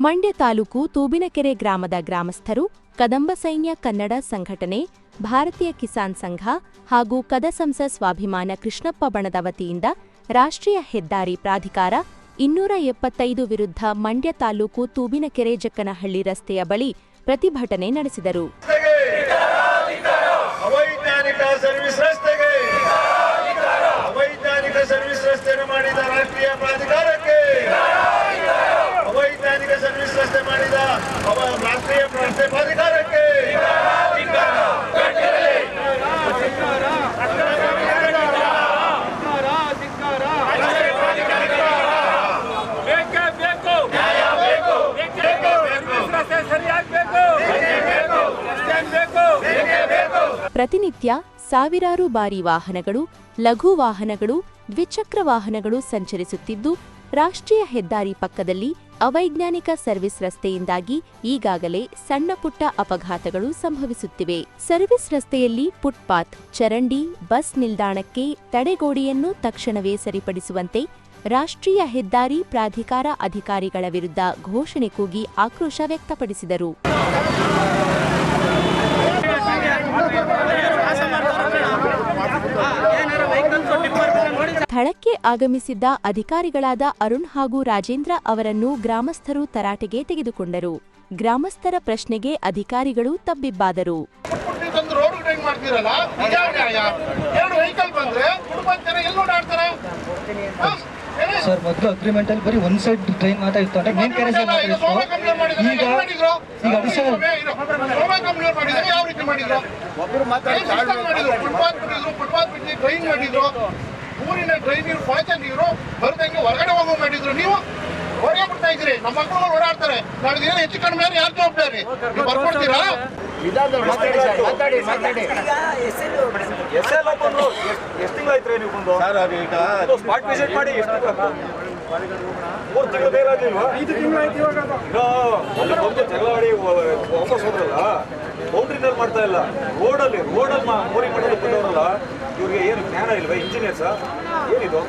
ಮಂಡ್ಯ ತಾಲೂಕು ತೂಬಿನಕೆರೆ ಗ್ರಾಮದ ಗ್ರಾಮಸ್ಥರು, ಕದಂಬ ಸೈನ್ಯ ಕನ್ನಡ ಸಂಘಟನೆ, ಭಾರತೀಯ ಕಿಸಾನ್ ಸಂಘ ಹಾಗೂ ಕದಸಂಸ ಸ್ವಾಭಿಮಾನ ಕೃಷ್ಣಪ್ಪ ಬಣದ ವತಿಯಿಂದ ರಾಷ್ಟ್ರೀಯ ಹೆದ್ದಾರಿ ಪ್ರಾಧಿಕಾರ ಇನ್ನೂರ ಎಪ್ಪತ್ತೈದು ವಿರುದ್ಧ ಮಂಡ್ಯ ತಾಲೂಕು ತೂಬಿನಕೆರೆ ಜಕ್ಕನಹಳ್ಳಿ ರಸ್ತೆಯ ಬಳಿ ಪ್ರತಿಭಟನೆ ನಡೆಸಿದರು ಅವೈಜ್ಞಾನಿಕ ಸರ್ವಿಸ್ ರಸ್ತೆಗೆ ಅವೈಜ್ಞಾನಿಕ ಸರ್ವಿಸ್ ರಸ್ತೆಯನ್ನು ಮಾಡಿದ ರಾಷ್ಟ್ರೀಯ ಪ್ರಾಧಿಕಾರಕ್ಕೆ ಅವೈಜ್ಞಾನಿಕ ಸರ್ವಿಸ್ ರಸ್ತೆ ಮಾಡಿದ ಅವ ರಾಷ್ಟ್ರೀಯ ರಸ್ತೆ ಪ್ರಾಧಿಕಾರಕ್ಕೆ ಬೇಕೇ ಬೇಕು ನ್ಯಾಯ ಬೇಕು ಬೇಕೇ ಬೇಕು ರಸ್ತೆ ಸರಿಯಾಗಬೇಕು ಪ್ರತಿನಿತ್ಯ ಸಾವಿರಾರು ಬಾರಿ ವಾಹನಗಳು ಲಘು ವಾಹನಗಳು ದ್ವಿಚಕ್ರ ವಾಹನಗಳು ಸಂಚರಿಸುತ್ತಿದ್ದು ರಾಷ್ಟ್ರೀಯ ಹೆದ್ದಾರಿ ಪಕ್ಕದಲ್ಲಿ ಅವೈಜ್ಞಾನಿಕ ಸರ್ವಿಸ್ ರಸ್ತೆಯಿಂದಾಗಿ ಈಗಾಗಲೇ ಸಣ್ಣಪುಟ್ಟ ಅಪಘಾತಗಳು ಸಂಭವಿಸುತ್ತಿವೆ. ಸರ್ವಿಸ್ ರಸ್ತೆಯಲ್ಲಿ ಫುಟ್ಪಾತ್, ಚರಂಡಿ, ಬಸ್ ನಿಲ್ದಾಣಕ್ಕೆ ತಡೆಗೋಡೆಯನ್ನು ತಕ್ಷಣವೇ ಸರಿಪಡಿಸುವಂತೆ ರಾಷ್ಟ್ರೀಯ ಹೆದ್ದಾರಿ ಪ್ರಾಧಿಕಾರ ಅಧಿಕಾರಿಗಳ ವಿರುದ್ಧ ಘೋಷಣೆ ಕೂಗಿ ಆಕ್ರೋಶ ವ್ಯಕ್ತಪಡಿಸಿದರು. ಸ್ಥಳಕ್ಕೆ ಆಗಮಿಸಿದ್ದ ಅಧಿಕಾರಿಗಳಾದ ಅರುಣ್ ಹಾಗೂ ರಾಜೇಂದ್ರ ಅವರನ್ನು ಗ್ರಾಮಸ್ಥರು ತರಾಟೆಗೆ ತೆಗೆದುಕೊಂಡರು. ಗ್ರಾಮಸ್ಥರ ಪ್ರಶ್ನೆಗೆ ಅಧಿಕಾರಿಗಳು ತಬ್ಬಿಬ್ಬಾದರು. ಸರ್ ಮೊದಲು ಅಗ್ರಿಮೆಂಟ್ ಅಲ್ಲಿ ಬರೀ ಒಂದ್ ಸೈಡ್ ಟ್ರೈನ್ ಮಾತ್ರ ಇತ್ತು. ಅಂದ್ರೆ ಮೇನ್ ಕ್ಯಾರೇಜ್ ಈಗ ಈಗ ಅಡಿಷನಲ್ ಫುಟ್ಪಾತ್ ಬಿಟ್ಟಿದ್ರು ಫುಟ್ಪಾತ್ ಬಿಟ್ಟು ಡ್ರೈನ್ ಮಾಡಿದ್ರು. ಊರಿನ ಡ್ರೈನ್ ನೀರು ಕೊಳಚೆ ನೀರು ಬರ್ದಂಗೆ ಹೊರಗಡೆ ಹೋಗೋ ಮಾಡಿದ್ರು. ನೀವು ಹೊರಗೆ ಬಿಡ್ತಾ ಇದ್ರಿ ನಮ್ಮ ಮಕ್ಕಳು ಓಡಾಡ್ತಾರೆ. ನಾಳೆ ಏನು ಹೆಚ್ಚು ಕಡಿಮೆ ಆದ್ರೆ ಯಾರು ಜವಾಬ್ದಾರಿ? ನೀವು ಬರ್ಕೊಡ್ತೀರಾ? ಸ್ಪಾಟ್ ವಿಸಿಟ್ ಮಾಡಿ ಮೂರು ತಿಂಗಳು ಬೇರೆ ಐದು ಇವಾಗ ಜಗಳ ಆಡಿ ವ- ವಾಪಸ್ ಹೋದ್ರಲ್ಲ? ಬೌಂಡ್ರಿನಲ್ಲಿ ಮಾಡ್ತಾ ಇಲ್ಲ. ರೋಡಲ್ಲಿ ರೋಡಲ್ಲಿ ಮೋರಿ ಮಾಡೋದು ಬಂದವರಲ್ಲ ಇವ್ರಿಗೆ ಏನು ಜ್ಞಾನ ಇಲ್ವಾ? ಇಂಜಿನಿಯರ್ಸ್ ಏನಿದು?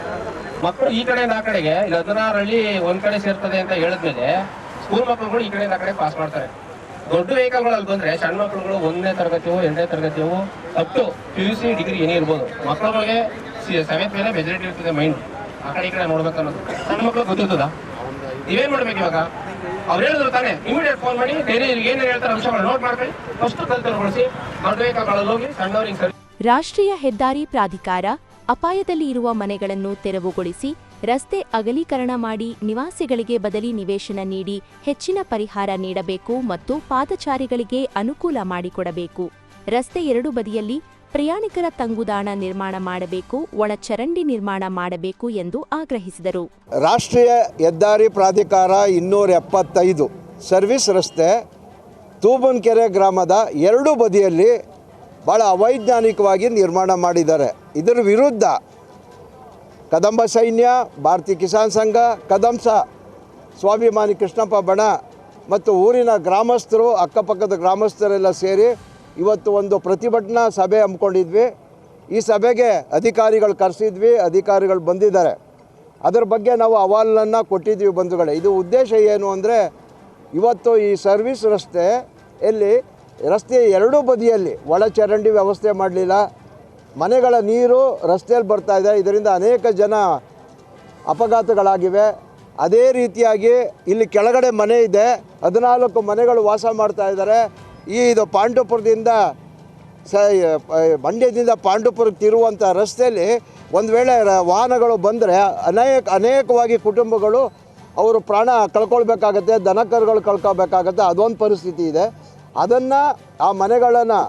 ಮಕ್ಕಳು ಈ ಕಡೆಯಿಂದ ಆ ಕಡೆಗೆ, ಇಲ್ಲಿ ಹದಿನಾರು ಹಳ್ಳಿ ಒಂದ್ ಕಡೆ ಸೇರ್ತದೆ ಅಂತ ಹೇಳಿದ್ಮೇಲೆ ಸ್ಕೂಲ್ ಮಕ್ಕಳುಗಳು ಈ ಕಡೆಯಿಂದ ಆ ಕಡೆ ಪಾಸ್ ಮಾಡ್ತಾರೆ. ದೊಡ್ಡ ವೆಹಿಕಲ್ಗಳಲ್ಲಿ ಬಂದ್ರೆ, ಸಣ್ಣ ಮಕ್ಕಳುಗಳು ಒಂದನೇ ತರಗತಿಯು, ಎರಡನೇ ತರಗತಿಯು up to P U C degree ಏನೇ ಇರ್ಬೋದು. ಮಕ್ಕಳುಗಳಿಗೆ ಸೆವೆಂತ್ ಮೇಲೆ ಮೆಜಾರಿಟಿ ಇರ್ತದೆ ಮೈಂಡ್ ಆ ಕಡೆ ಈ ಕಡೆ ನೋಡ್ಬೇಕು ಅನ್ನೋದು ಸಣ್ಣ ಮಕ್ಕಳು ಗೊತ್ತಿರ್ತದ? ನೀವೇನ್ ಮಾಡ್ಬೇಕು ಇವಾಗ? ಅವ್ರು ಹೇಳಿದ್ರು ತಾನೇ ಇಮಿಡಿಯೇಟ್ ಫೋನ್ ಮಾಡಿ ಬೇರೆ ಏನೇನು ಹೇಳ್ತಾರೆ ಅಂಶಗಳು ನೋಟ್ ಮಾಡ್ಕೊಳ್ಳಿ ಫಸ್ಟ್ ಕಲ್ತಗೊಳಿಸಿ ದೊಡ್ಡ ವೆಹಿಕಲ್ಗಳಲ್ಲಿ ಹೋಗಿ ಸಣ್ಣವ್ರಿಗೆ ಸರಿ ರಾಷ್ಟ್ರೀಯ ಹೆದ್ದಾರಿ ಪ್ರಾಧಿಕಾರ ಅಪಾಯದಲ್ಲಿ ಇರುವ ಮನೆಗಳನ್ನು ತೆರವುಗೊಳಿಸಿ ರಸ್ತೆ ಅಗಲೀಕರಣ ಮಾಡಿ ನಿವಾಸಿಗಳಿಗೆ ಬದಲಿ ನಿವೇಶನ ನೀಡಿ ಹೆಚ್ಚಿನ ಪರಿಹಾರ ನೀಡಬೇಕು ಮತ್ತು ಪಾದಚಾರಿಗಳಿಗೆ ಅನುಕೂಲ ಮಾಡಿಕೊಡಬೇಕು. ರಸ್ತೆ ಎರಡು ಬದಿಯಲ್ಲಿ ಪ್ರಯಾಣಿಕರ ತಂಗುದಾಣ ನಿರ್ಮಾಣ ಮಾಡಬೇಕು, ಒಳಚರಂಡಿ ನಿರ್ಮಾಣ ಮಾಡಬೇಕು ಎಂದು ಆಗ್ರಹಿಸಿದರು. ರಾಷ್ಟ್ರೀಯ ಹೆದ್ದಾರಿ ಪ್ರಾಧಿಕಾರ ಇನ್ನೂರ ಎಪ್ಪತ್ತೈದು ಸರ್ವಿಸ್ ರಸ್ತೆ ತೂಬನ್ಕೆರೆ ಗ್ರಾಮದ ಎರಡು ಬದಿಯಲ್ಲಿ ಭಾಳ ಅವೈಜ್ಞಾನಿಕವಾಗಿ ನಿರ್ಮಾಣ ಮಾಡಿದ್ದಾರೆ. ಇದರ ವಿರುದ್ಧ ಕದಂಬ ಸೈನ್ಯ, ಭಾರತೀಯ ಕಿಸಾನ್ ಸಂಘ, ಕದಂಸ, ಸ್ವಾಭಿಮಾನಿ ಕೃಷ್ಣಪ್ಪ ಬಣ ಮತ್ತು ಊರಿನ ಗ್ರಾಮಸ್ಥರು, ಅಕ್ಕಪಕ್ಕದ ಗ್ರಾಮಸ್ಥರೆಲ್ಲ ಸೇರಿ ಇವತ್ತು ಒಂದು ಪ್ರತಿಭಟನಾ ಸಭೆ ಹಮ್ಮಿಕೊಂಡಿದ್ವಿ. ಈ ಸಭೆಗೆ ಅಧಿಕಾರಿಗಳು ಕರೆಸಿದ್ವಿ, ಅಧಿಕಾರಿಗಳು ಬಂದಿದ್ದಾರೆ. ಅದರ ಬಗ್ಗೆ ನಾವು ಅಹವಾಲನ್ನು ಕೊಟ್ಟಿದ್ವಿ ಬಂಧುಗಳೇ. ಇದು ಉದ್ದೇಶ ಏನು ಅಂದರೆ, ಇವತ್ತು ಈ ಸರ್ವಿಸ್ ರಸ್ತೆ ಎಲ್ಲಿ ರಸ್ತೆಯ ಎರಡೂ ಬದಿಯಲ್ಲಿ ಒಳಚರಂಡಿ ವ್ಯವಸ್ಥೆ ಮಾಡಲಿಲ್ಲ. ಮನೆಗಳ ನೀರು ರಸ್ತೆಯಲ್ಲಿ ಬರ್ತಾ ಇದೆ. ಇದರಿಂದ ಅನೇಕ ಜನ ಅಪಘಾತಗಳಾಗಿವೆ. ಅದೇ ರೀತಿಯಾಗಿ ಇಲ್ಲಿ ಕೆಳಗಡೆ ಮನೆ ಇದೆ. ಹದಿನಾಲ್ಕು ಮನೆಗಳು ವಾಸ ಮಾಡ್ತಾ ಇದ್ದಾರೆ. ಈ ಇದು ಪಾಂಡುಪುರದಿಂದ ಸ ಮಂಡ್ಯದಿಂದ ಪಾಂಡುಪುರಕ್ಕೆ ತಿರುವಂಥ ರಸ್ತೆಯಲ್ಲಿ ಒಂದು ವೇಳೆ ವಾಹನಗಳು ಬಂದರೆ ಅನೇಕ, ಅನೇಕವಾಗಿ ಕುಟುಂಬಗಳು ಅವರು ಪ್ರಾಣ ಕಳ್ಕೊಳ್ಬೇಕಾಗತ್ತೆ, ದನಕರುಗಳು ಕಳ್ಕೊಬೇಕಾಗತ್ತೆ ಅದೊಂದು ಪರಿಸ್ಥಿತಿ ಇದೆ. ಅದನ್ನು ಆ ಮನೆಗಳನ್ನು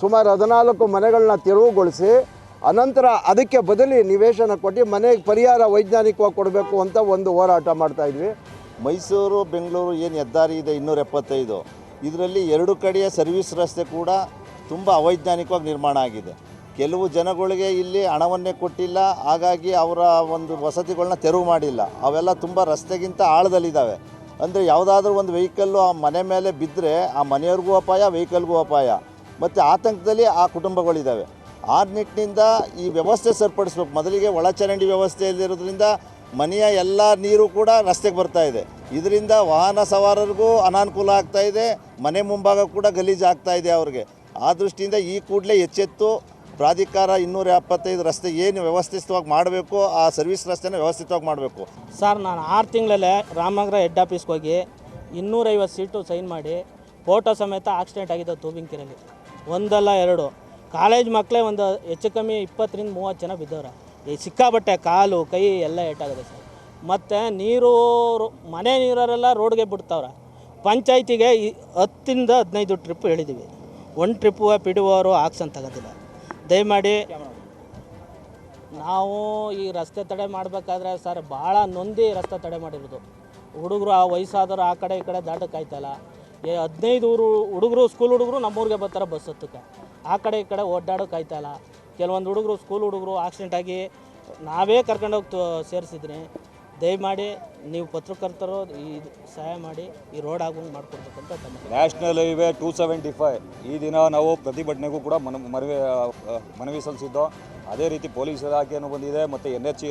ಸುಮಾರು ಹದಿನಾಲ್ಕು ಮನೆಗಳನ್ನ ತೆರವುಗೊಳಿಸಿ, ಅನಂತರ ಅದಕ್ಕೆ ಬದಲಿ ನಿವೇಶನ ಕೊಟ್ಟು ಮನೆಗೆ ಪರಿಹಾರ ವೈಜ್ಞಾನಿಕವಾಗಿ ಕೊಡಬೇಕು ಅಂತ ಒಂದು ಹೋರಾಟ ಮಾಡ್ತಾ ಇದ್ವಿ. ಮೈಸೂರು, ಬೆಂಗಳೂರು ಏನು ಹೆದ್ದಾರಿ ಇದೆ ಇನ್ನೂರ ಎಪ್ಪತ್ತೈದು. ಇದರಲ್ಲಿ ಎರಡು ಕಡೆಯ ಸರ್ವಿಸ್ ರಸ್ತೆ ಕೂಡ ತುಂಬ ಅವೈಜ್ಞಾನಿಕವಾಗಿ ನಿರ್ಮಾಣ ಆಗಿದೆ. ಕೆಲವು ಜನಗಳಿಗೆ ಇಲ್ಲಿ ಹಣವನ್ನೇ ಕೊಟ್ಟಿಲ್ಲ, ಹಾಗಾಗಿ ಅವರ ಒಂದು ವಸತಿಗಳನ್ನ ತೆರವು ಮಾಡಿಲ್ಲ. ಅವೆಲ್ಲ ತುಂಬ ರಸ್ತೆಗಿಂತ ಆಳದಲ್ಲಿದ್ದಾವೆ ಅಂದರೆ ಯಾವುದಾದ್ರೂ ಒಂದು ವೆಹಿಕಲ್ಲು ಆ ಮನೆ ಮೇಲೆ ಬಿದ್ದರೆ ಆ ಮನೆಯವ್ರಿಗೂ ಅಪಾಯ ವೆಹಿಕಲ್ಗೂ ಅಪಾಯ. ಮತ್ತು ಆತಂಕದಲ್ಲಿ ಆ ಕುಟುಂಬಗಳಿದ್ದಾವೆ. ಆ ನಿಟ್ಟಿನಿಂದ ಈ ವ್ಯವಸ್ಥೆ ಸರಿಪಡಿಸ್ಬೇಕು. ಮೊದಲಿಗೆ ಒಳಚರಂಡಿ ವ್ಯವಸ್ಥೆ ಇಲ್ಲದಿರೋದ್ರಿಂದ ಮನೆಯ ಎಲ್ಲ ನೀರು ಕೂಡ ರಸ್ತೆಗೆ ಬರ್ತಾ ಇದೆ. ಇದರಿಂದ ವಾಹನ ಸವಾರರಿಗೂ ಅನಾನುಕೂಲ ಆಗ್ತಾ ಇದೆ. ಮನೆ ಮುಂಭಾಗ ಕೂಡ ಗಲೀಜಾಗ್ತಾ ಇದೆ ಅವ್ರಿಗೆ. ಆ ದೃಷ್ಟಿಯಿಂದ ಈ ಕೂಡಲೇ ಎಚ್ಚೆತ್ತು ಪ್ರಾಧಿಕಾರ ಇನ್ನೂರ ಎಪ್ಪತ್ತೈದು ರಸ್ತೆ ಏನು ವ್ಯವಸ್ಥಿತವಾಗಿ ಮಾಡಬೇಕು, ಆ ಸರ್ವಿಸ್ ರಸ್ತೆನ ವ್ಯವಸ್ಥಿತವಾಗಿ ಮಾಡಬೇಕು? ಸರ್, ನಾನು ಆರು ತಿಂಗಳಲ್ಲೇ ರಾಮನಗರ ಹೆಡ್ ಆಫೀಸ್ಗೆ ಹೋಗಿ ಇನ್ನೂರೈವತ್ತು ಸೀಟು ಸೈನ್ ಮಾಡಿ ಫೋಟೋ ಸಮೇತ ಆಕ್ಸಿಡೆಂಟ್ ಆಗಿದೆ ತೂಬಿಂಕಿರಲ್ಲಿ ಒಂದಲ್ಲ ಎರಡು. ಕಾಲೇಜ್ ಮಕ್ಕಳೇ ಒಂದು ಹೆಚ್ಚು ಕಮ್ಮಿ ಇಪ್ಪತ್ತರಿಂದ ಮೂವತ್ತು ಜನ ಬಿದ್ದವ್ರೆ. ಈ ಸಿಕ್ಕಾಬಟ್ಟೆ ಕಾಲು, ಕೈ ಎಲ್ಲ ಏಟಾಗಿದೆ ಸರ್. ಮತ್ತು ನೀರು, ಮನೆ ನೀರರೆಲ್ಲ ರೋಡ್ಗೆ ಬಿಡ್ತಾವ್ರೆ. ಪಂಚಾಯತಿಗೆ ಈ ಹತ್ತಿಂದ ಹದಿನೈದು ಟ್ರಿಪ್ ಹೇಳಿದ್ದೀವಿ ಒಂದು ಟ್ರಿಪ್ಪು ಪಿ ಆಕ್ಸನ್ ಆಕ್ಷನ್ ತಗೋದಿಲ್ಲ ದಯಮಾಡಿ ನಾವು ಈ ರಸ್ತೆ ತಡೆ ಮಾಡಬೇಕಾದ್ರೆ ಸರ್ ಭಾಳ ನೊಂದಿ ರಸ್ತೆ ತಡೆ ಮಾಡಿರೋದು. ಹುಡುಗರು ಆ ವಯಸ್ಸಾದವರು ಆ ಕಡೆ ಈ ಕಡೆ ದಾಟಕ್ಕಾಯ್ತಲ್ಲ. ಏ ಹದಿನೈದು ಊರು ಹುಡುಗರು ಸ್ಕೂಲ್ ಹುಡುಗರು ನಮ್ಮೂರಿಗೆ ಬರ್ತಾರೆ ಬಸ್ ಹತ್ತಕ್ಕೆ. ಆ ಕಡೆ ಈ ಕಡೆ ಓಡಾಡೋಕ್ಕಾಯ್ತಲ್ಲ. ಕೆಲವೊಂದು ಹುಡುಗರು ಸ್ಕೂಲ್ ಹುಡುಗರು ಆಕ್ಸಿಡೆಂಟ್ ಆಗಿ ನಾವೇ ಕರ್ಕೊಂಡೋಗಿ ಸೇರಿಸಿದ್ರಿ. ದಯಮಾಡಿ ನೀವು ಪತ್ರಕರ್ತರು ಈ ಸಹಾಯ ಮಾಡಿ ಈ ರೋಡ್ ಆಗುವಂಗೆ ಮಾಡಿಕೊಡ್ಬೇಕಂತ national highway two seventy five. ಈ ದಿನ ನಾವು ಪ್ರತಿಭಟನೆಗೂ ಕೂಡ ಮನ ಮನವಿ ಮನವಿ ಸಲ್ಲಿಸಿದ್ದು. ಅದೇ ರೀತಿ ಪೊಲೀಸ್ ಇಲಾಖೆಯನ್ನು ಬಂದಿದೆ ಮತ್ತು ಎನ್ ಎಚ್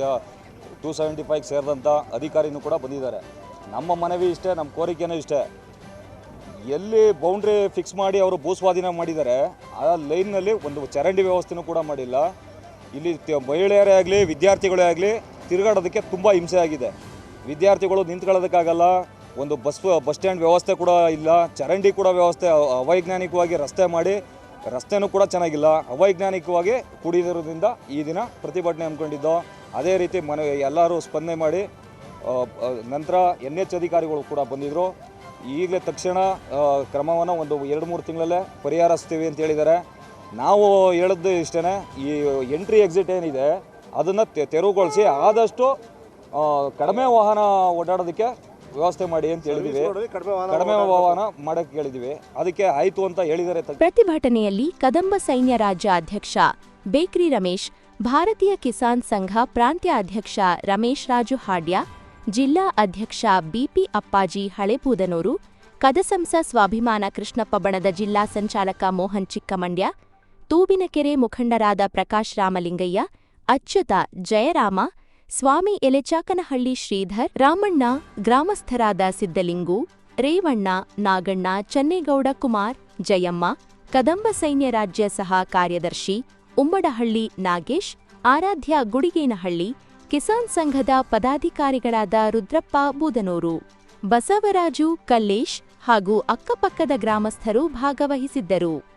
ಟೂ ಸೆವೆಂಟಿ ಫೈವ್ಗೆ ಸೇರಿದಂಥ ಅಧಿಕಾರಿನೂ ಕೂಡ ಬಂದಿದ್ದಾರೆ. ನಮ್ಮ ಮನವಿ ಇಷ್ಟೇ, ನಮ್ಮ ಕೋರಿಕೆನೂ ಇಷ್ಟೇ. ಎಲ್ಲಿ ಬೌಂಡ್ರಿ ಫಿಕ್ಸ್ ಮಾಡಿ ಅವರು ಭೂಸ್ವಾಧೀನ ಮಾಡಿದ್ದಾರೆ, ಆ ಲೈನ್ನಲ್ಲಿ ಒಂದು ಚರಂಡಿ ವ್ಯವಸ್ಥೆನೂ ಕೂಡ ಮಾಡಿಲ್ಲ. ಇಲ್ಲಿ ಮಹಿಳೆಯರೇ ಆಗಲಿ, ವಿದ್ಯಾರ್ಥಿಗಳೇ ಆಗಲಿ ತಿರುಗಾಡೋದಕ್ಕೆ ತುಂಬ ಹಿಂಸೆ ಆಗಿದೆ. ವಿದ್ಯಾರ್ಥಿಗಳು ನಿಂತ್ಕೊಳ್ಳೋದಕ್ಕಾಗಲ್ಲ, ಒಂದು ಬಸ್ ಬಸ್ ಸ್ಟ್ಯಾಂಡ್ ವ್ಯವಸ್ಥೆ ಕೂಡ ಇಲ್ಲ, ಚರಂಡಿ ಕೂಡ ವ್ಯವಸ್ಥೆ ಅವೈಜ್ಞಾನಿಕವಾಗಿ ರಸ್ತೆ ಮಾಡಿ, ರಸ್ತೆನೂ ಕೂಡ ಚೆನ್ನಾಗಿಲ್ಲ. ಅವೈಜ್ಞಾನಿಕವಾಗಿ ಕುಡಿದಿರೋದ್ರಿಂದ ಈ ದಿನ ಪ್ರತಿಭಟನೆ ಹಮ್ಮಿಕೊಂಡಿದ್ದು. ಅದೇ ರೀತಿ ಮನೆ, ಎಲ್ಲರೂ ಸ್ಪಂದನೆ ಮಾಡಿ ನಂತರ ಎನ್ ಎಚ್ ಅಧಿಕಾರಿಗಳು ಕೂಡ ಬಂದಿದ್ದರು ಈಗಲೇ ತಕ್ಷಣ ಕ್ರಮವನ್ನು ಒಂದು ಎರಡು ಮೂರು ತಿಂಗಳಲ್ಲೇ ಪರಿಹರಿಸ್ತೀವಿ ಅಂತ ಹೇಳಿದ್ದಾರೆ. ನಾವು ಹೇಳಿದ್ದು ಇಷ್ಟೇ ಈ ಎಂಟ್ರಿ ಎಕ್ಸಿಟ್ ಏನಿದೆ ಅದನ್ನು ತೆರವುಗೊಳಿಸಿ ಆದಷ್ಟು ಕಡಿಮೆ ವಾಹನ ಓಡಾಡೋದಕ್ಕೆ ವ್ಯವಸ್ಥೆ ಮಾಡಿ ಅಂತ ಹೇಳಿದ್ವಿ. ಕಡಿಮೆ ವಾಹನ ಮಾಡಕ್ಕೆ ಹೇಳಿದ್ವಿ. ಅದಕ್ಕೆ ಆಯ್ತು ಅಂತ ಹೇಳಿದರೆ ಪ್ರತಿಭಟನೆಯಲ್ಲಿ ಕದಂಬ ಸೈನ್ಯ ರಾಜ್ಯ ಅಧ್ಯಕ್ಷ ಬೇಕ್ರಿ ರಮೇಶ್ ಭಾರತೀಯ ಕಿಸಾನ್ ಸಂಘ ಪ್ರಾಂತ್ಯ ಅಧ್ಯಕ್ಷ ರಮೇಶ್ ರಾಜು ಹಾಡ್ಯ ಜಿಲ್ಲಾ ಅಧ್ಯಕ್ಷ ಬಿಪಿ ಅಪ್ಪಾಜಿ ಹಳೆಬೂದನೂರು ಕದಸಂಸ ಸ್ವಾಭಿಮಾನ ಕೃಷ್ಣಪ್ಪ ಬಣದ ಜಿಲ್ಲಾ ಸಂಚಾಲಕ ಮೋಹನ್ ಚಿಕ್ಕಮಂಡ್ಯ ತೂಬಿನಕೆರೆ ಮುಖಂಡರಾದ ಪ್ರಕಾಶ್ ರಾಮಲಿಂಗಯ್ಯ ಅಚ್ಯುತ ಜಯರಾಮ, ಸ್ವಾಮಿ ಎಲೆಚಾಕನಹಳ್ಳಿ ಶ್ರೀಧರ್, ರಾಮಣ್ಣ ಗ್ರಾಮಸ್ಥರಾದ ಸಿದ್ದಲಿಂಗು ರೇವಣ್ಣ ನಾಗಣ್ಣ ಚನ್ನೇಗೌಡ ಕುಮಾರ್, ಜಯಮ್ಮ, ಕದಂಬ ಸೈನ್ಯ ರಾಜ್ಯ ಸಹ ಕಾರ್ಯದರ್ಶಿ, ಉಮ್ಮಡಹಳ್ಳಿ ನಾಗೇಶ್, ಆರಾಧ್ಯ ಗುಡಿಗೇನಹಳ್ಳಿ, ಕಿಸಾನ್ ಸಂಘದ ಪದಾಧಿಕಾರಿಗಳಾದ ರುದ್ರಪ್ಪ ಬೂದನೂರು, ಬಸವರಾಜು ಕಲ್ಲೇಶ್ ಹಾಗೂ ಅಕ್ಕಪಕ್ಕದ ಗ್ರಾಮಸ್ಥರು ಭಾಗವಹಿಸಿದ್ದರು.